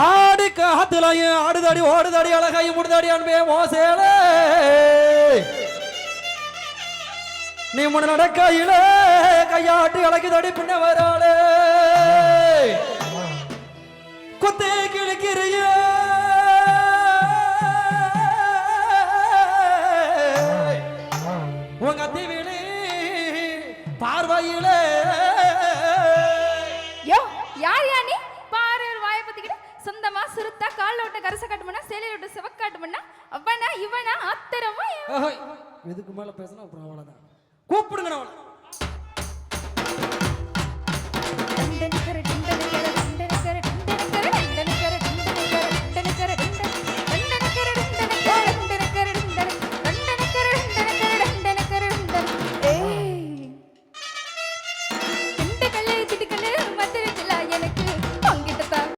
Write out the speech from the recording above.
ஆடி காத்துலையும் ஆடுதடி ஓடுதடி அழகாய் முடிதடி அன்பே மோசேலே. நீ முன்ன நடக்கையிலே கையாட்டி அழகுதடி பின்ன வராளே குத்தே கிழக்கிறிய. உங்க தீவிலே பார்வையிலே கால்ல விட்ட கரச காட்டுமனா சேலையில விட்ட சிவக்காட்டுமனா அவனா இவனா அத்தரமா ஆஹை, இதுக்கு மேல பேசினா? அப்புறம் அவ்வளவுதான் கூப்பிடுங்க அவளை.